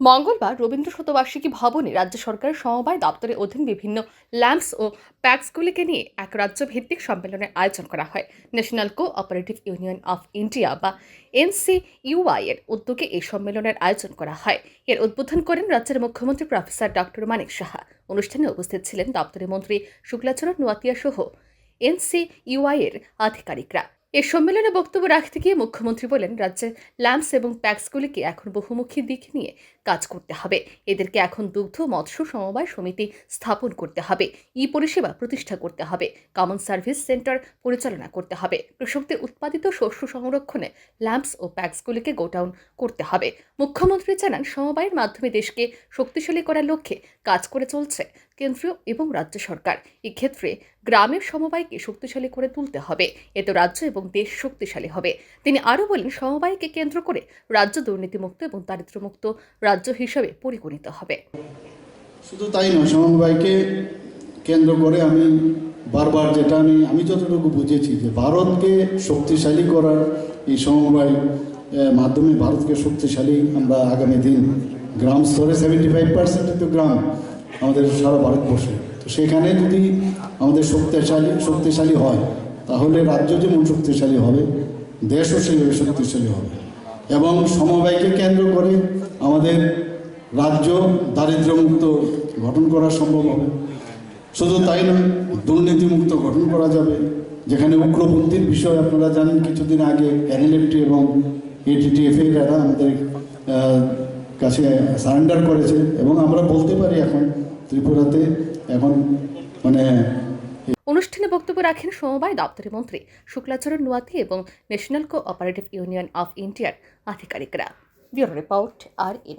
মঙ্গলবার রবীন্দ্র শতবার্ষিকী ভবনে রাজ্য সরকারের সমবায় দপ্তরের অধীন বিভিন্ন ল্যাম্পস ও প্যাক্সগুলিকে নিয়ে এক রাজ্য ভিত্তিক সম্মেলনের আয়োজন করা হয়। National cooperative union of India বা এনসিইউআই এর উদ্যোগে এই সম্মেলনের আয়োজন করা হয়। এর উদ্বোধন করেন রাজ্যের মুখ্যমন্ত্রী প্রফেসর ডক্টর মানিক সাহা। অনুষ্ঠানে উপস্থিত ছিলেন দপ্তরের মন্ত্রী শুক্লাচরণ নোয়াতিয়া সহ এনসিইউআই এর আধিকারিকরা। এ সম্মেলনে বক্তব্য রাখতে গিয়ে মুখ্যমন্ত্রী বলেন রাজ্যের ল্যাম্পস এবং প্যাক্সগুলিকে এখন বহুমুখী দিক নিয়ে কাজ করতে হবে। এদেরকে এখন দুগ্ধ, মৎস্য, সমবায় সমিতি স্থাপন করতে হবে। ই পরিষেবা প্রতিষ্ঠা করতে হবে। কমন সার্ভিস সেন্টার পরিচালনা করতে হবে। কৃষকদের উৎপাদিত শস্য সংরক্ষণে ল্যাম্পস ও প্যাক্সগুলিকে গোডাউন করতে হবে। মুখ্যমন্ত্রী জানান, সমবায়ের মাধ্যমে দেশকে শক্তিশালী করার লক্ষ্যে কাজ করে চলছে। কেন্দ্রীয় এবং রাজ্য সরকার। এক্ষেত্রে গ্রামের সমবায়কে শক্তিশালী করে তুলতে হবে। এতে রাজ্য এবং দেশ শক্তিশালী হবে। তিনি আরও বলেন, সমবায়কে কেন্দ্র করে রাজ্য দুর্নীতিমুক্ত এবং দারিদ্র্যমুক্ত রাজ্য হিসাবে পরিগণিত হবে। শুধু তাই নয়, সমবায়কে কেন্দ্র করে আমি বারবার যেটা আমি আমি যতটুকু বুঝেছি যে ভারতকে শক্তিশালী করার এই সমবায় মাধ্যমে ভারতকে শক্তিশালী আমরা আগামী দিন গ্রাম স্তরে সেভেন্টি ফাইভ পার্সেন্ট গ্রাম। আমাদের সারা ভারতবর্ষে। তো সেখানে যদি আমাদের শক্তিশালী শক্তিশালী হয়, তাহলে রাজ্য যেমন শক্তিশালী হবে, দেশও সেইভাবে শক্তিশালী হবে। এবং সমবায়কে কেন্দ্র করে আমাদের রাজ্য দারিদ্র্যমুক্ত গঠন করা সম্ভব হবে। শুধু তাই নয়, দুর্নীতিমুক্ত গঠন করা যাবে, যেখানে উগ্রপন্থীর বিষয় আপনারা জানেন, কিছুদিন আগে এনএলএফটি এবং এটিটিএফএ এরা আমাদের কাছে সারেন্ডার করেছে এবং আমরা বলতে পারি এখন ত্রিপুরাতে এখন মানে অনুষ্ঠানে বক্তব্য রাখেন সমবায় দপ্তরের মন্ত্রী শুক্লাচরণ নোয়াতি এবং national cooperative union of ইন্ডিয়ার আধিকারিকরা। ব্যুরো রিপোর্ট আর ই